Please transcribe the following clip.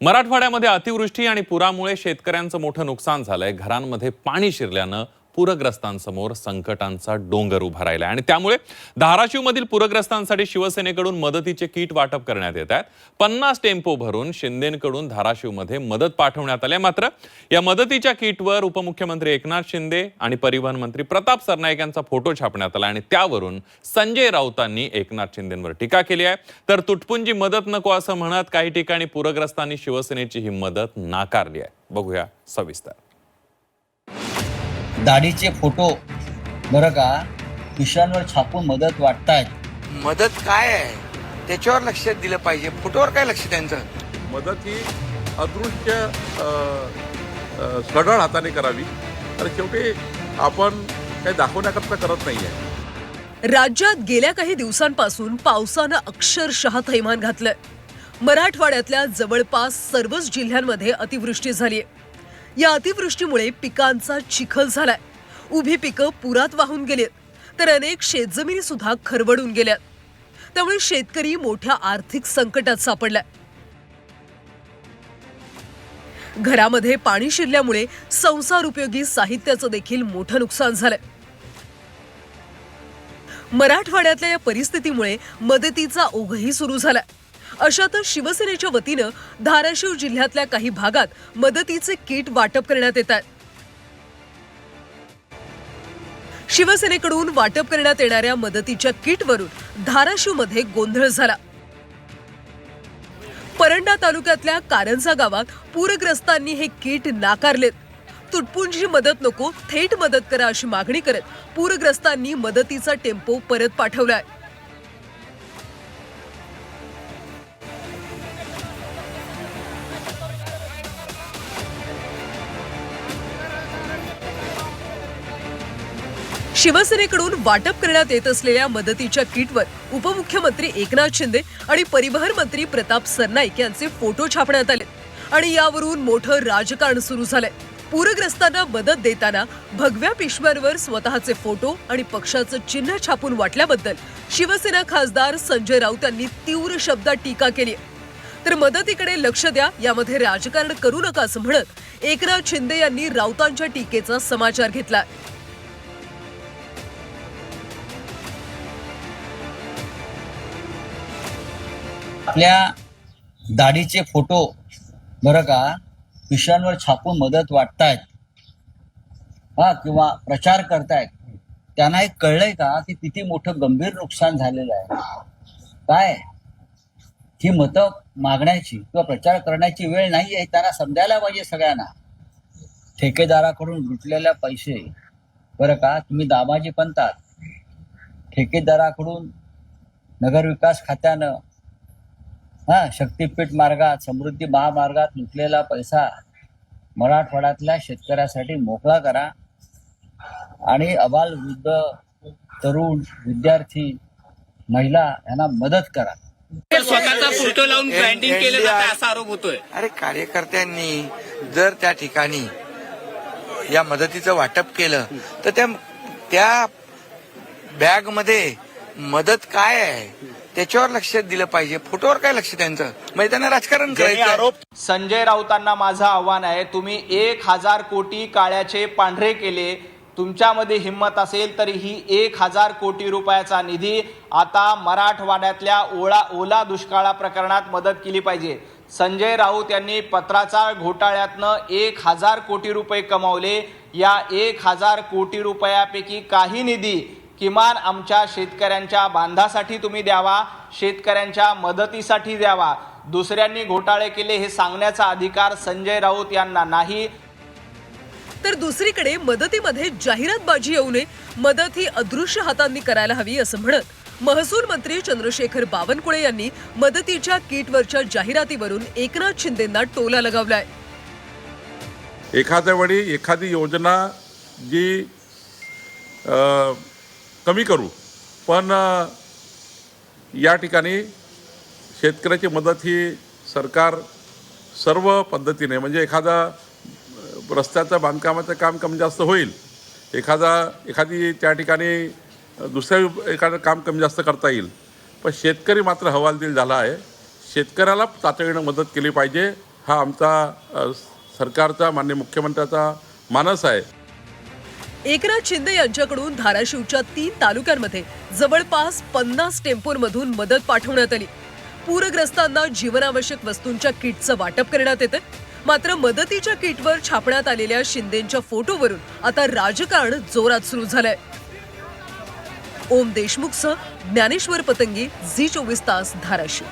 मराठवाड्यामध्ये अतिवृष्टी आणि पुरामुळे शेतकऱ्यांचं मोठं नुकसान झालंय. घरांमध्ये पाणी शिरल्यानं पूरग्रस्तांसमोर संकटांचा डोंगर उभा राहिला आणि त्यामुळे धाराशिवमधील पूरग्रस्तांसाठी शिवसेनेकडून मदतीचे किट वाटप करण्यात येत आहेत. पन्नास टेम्पो भरून शिंदेकडून धाराशिवमध्ये मदत पाठवण्यात आली आहे. मात्र या मदतीच्या किटवर उपमुख्यमंत्री एकनाथ शिंदे आणि परिवहन मंत्री प्रताप सरनाईक यांचा फोटो छापण्यात आला आणि त्यावरून संजय राऊतांनी एकनाथ शिंदेंवर टीका केली आहे. तर तुटपुंजी मदत नको असं म्हणत काही ठिकाणी पूरग्रस्तांनी शिवसेनेची ही मदत नाकारली आहे. बघूया सविस्तर. दाढीचे फोटो. बरं का? पिशांवर छापून मदत वाटतायत. मदत काय आहे? त्याच्यावर लक्ष दिलं पाहिजे. फोटोवर काय लक्ष त्यांचं? मदत ही अदृश्य अ, अ, सढळ हाताने करावी. तर शेवटी आपण काही दाखवण्याकरता करत नाही आहे राज्यात गेल्या काही दिवसांपासून पावसानं अक्षरशः थैमान घातलंय. मराठवाड्यातल्या जवळपास सर्वच जिल्ह्यांमध्ये अतिवृष्टी झालीय. या अतिवृष्टीमुळे पिकांचा चिखल झालाय. उभी पिकं पुरात वाहून गेलीत तर अनेक शेतजमिनी सुद्धा खरवडून गेल्यात. त्यामुळे शेतकरी मोठ्या आर्थिक संकटात सापडलाय. घरामध्ये पाणी शिरल्यामुळे संसार उपयोगी साहित्याचं देखील मोठं नुकसान झालंय. मराठवाड्यातल्या या परिस्थितीमुळे मदतीचा ओघही सुरू झालाय. अशातच शिवसेनेच्या वतीनं धाराशिव जिल्ह्यातल्या काही भागात मदतीचे किट वाटप करण्यात येत आहेत. शिवसेनेकडून वाटप करण्यात येणाऱ्या मदतीच्या किटवरून धाराशिवमध्ये गोंधळ झाला. परंडा तालुक्यातल्या कारंजा गावात पूरग्रस्तांनी हे किट नाकारलेत. तुटपुंजी मदत नको थेट मदत करा अशी मागणी करत पूरग्रस्तांनी मदतीचा टेम्पो परत पाठवलाय. शिवसेनेकडून वाटप करण्यात येत असलेल्या मदतीच्या किटवर उपमुख्यमंत्री एकनाथ शिंदे आणि परिवहन मंत्री प्रताप सरनाईक यांचे फोटो छापण्यात आले. आणि यावरून मोठं राजकारण सुरू झालंय. पूरग्रस्तांना मदत देताना भगव्या पिशव्यांवर स्वतःचे फोटो आणि पक्षाचं चिन्ह छापून वाटल्याबद्दल शिवसेना खासदार संजय राऊत यांनी तीव्र शब्दात टीका केली तर मदतीकडे लक्ष द्या यामध्ये राजकारण करू नका असं म्हणत एकनाथ शिंदे यांनी राऊतांच्या टीकेचा समाचार घेतला आपल्या दाढीचे फोटो बरं का विषयांवर छापून मदत वाटतायत. हा किंवा प्रचार करतायत. त्यांना हे कळलंय का की किती मोठं गंभीर नुकसान झालेलं आहे? काय? ही मतं मागण्याची किंवा प्रचार करण्याची वेळ नाही आहे त्यांना समजायला पाहिजे सगळ्यांना. ठेकेदाराकडून लुटलेल्या पैसे बरं का तुम्ही दामाजी बनतात. ठेकेदाराकडून नगरविकास खात्यानं हा शक्तीपीठ मार्गात समृद्धी महामार्गात लुटलेला पैसा मराठवाड्यातल्या शेतकऱ्यासाठी मोकळा करा. आणि अबाल वृद्ध तरुण विद्यार्थी महिला यांना मदत करा. स्वतःचा फोटो लावून ब्रँडिंग केलं जातं असा आरोप होतोय. अरे कार्यकर्त्यांनी जर त्या ठिकाणी या मदतीचं वाटप केलं तर त्या त्या बॅगमध्ये मदत काय आहे? त्याच्यावर लक्ष दिलं पाहिजे. फोटोवर काय लक्ष त्यांचं? म्हणजे त्यांना राजकारण करायचं संजय राऊतांना माझं आव्हान आहे. तुम्ही एक हजार कोटी काळ्याचे पांढरे केले. तुमच्यामध्ये हिंमत असेल तर ही एक हजार कोटी रुपयाचा निधी आता मराठवाड्यातल्या ओळा ओला दुष्काळा प्रकरणात मदत केली पाहिजे. संजय राऊत यांनी पत्राचा घोटाळ्यातनं एक हजार कोटी रुपये कमावले. या एक हजार कोटी रुपयापैकी काही निधी किमान आमच्या शेतकऱ्यांच्या बांधासाठी तुम्ही द्यावा शेतकऱ्यांच्या मदतीसाठी द्यावा. दुसऱ्यांनी घोटाळे केले हे सांगण्याचा अधिकार संजय राऊत यांना नाही. तर दुसरीकडे मदतीमध्ये जाहिरातबाजी येऊ नये मदत ही अदृश्य हातांनी करायला हवी असं म्हणत महसूल मंत्री चंद्रशेखर बावनकुळे यांनी मदतीच्या किटवरच्या जाहिरातीवरून एकनाथ शिंदेंना टोला लगावलाय. एखाद्या वेळी एखादी योजना जी कमी करू. पण या ठिकाणी शेतकऱ्याची मदत ही सरकार सर्व पद्धतीने म्हणजे एखादा रस्त्याचं बांधकामाचं काम कमी जास्त होईल. एखादा एखादी त्या ठिकाणी दुसऱ्या एखादं काम कमी जास्त करता येईल. पण शेतकरी मात्र हवालदिल झाला आहे. शेतकऱ्याला तातडीनं मदत केली पाहिजे हा आमचा सरकारचा माननीय मुख्यमंत्र्याचा मानस आहे. एकनाथ शिंदे यांच्याकडून धाराशिवच्या तीन तालुक्यांमध्ये जवळपास पन्नास टेम्पोंमधून मदत पाठवण्यात आली. पूरग्रस्तांना जीवनावश्यक वस्तूंच्या किटचं वाटप करण्यात येतं. मात्र मदतीच्या किटवर छापण्यात आलेल्या शिंदेच्या फोटोवरून आता राजकारण जोरात सुरू झालंय. ओम देशमुखसह ज्ञानेश्वर पतंगी झी चोवीस तास धाराशिव.